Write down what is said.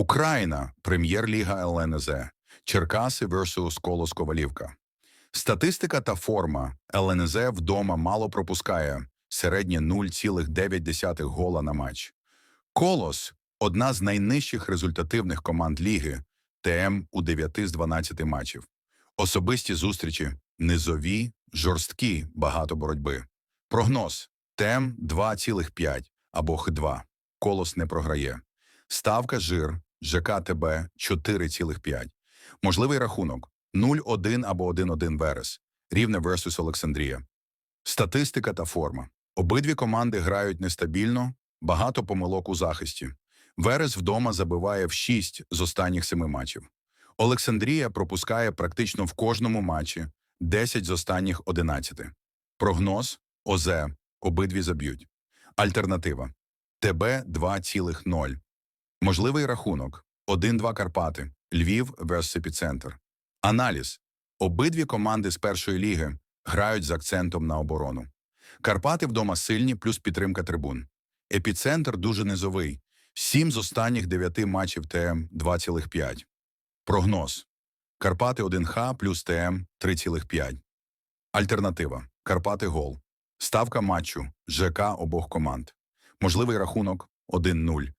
Україна, прем'єр-ліга ЛНЗ, Черкаси vs. Колос Ковалівка. Статистика та форма ЛНЗ вдома мало пропускає середнє 0,9 гола на матч. Колос одна з найнижчих результативних команд ліги, ТМ у 9 з 12 матчів. Особисті зустрічі низові, жорсткі, багато боротьби. Прогноз ТМ 2,5 або Х2. Колос не програє. Ставка жир ЖКТБ 4,5. Можливий рахунок 0-1 або 1-1 Верес. Рівне versus Олександрія. Статистика та форма. Обидві команди грають нестабільно, багато помилок у захисті. Верес вдома забиває в 6 з останніх 7 матчів. Олександрія пропускає практично в кожному матчі 10 з останніх 11. Прогноз ОЗ обидві заб'ють. Альтернатива ТБ 2,0. Можливий рахунок 1-2 Карпати, Львів vs. Епіцентр. Аналіз. Обидві команди з першої ліги грають з акцентом на оборону. Карпати вдома сильні, плюс підтримка трибун. Епіцентр дуже низовий. Сім з останніх дев'яти матчів ТМ 2,5. Прогноз. Карпати 1Х плюс ТМ 3,5. Альтернатива. Карпати гол. Ставка матчу ЖК обох команд. Можливий рахунок 1-0.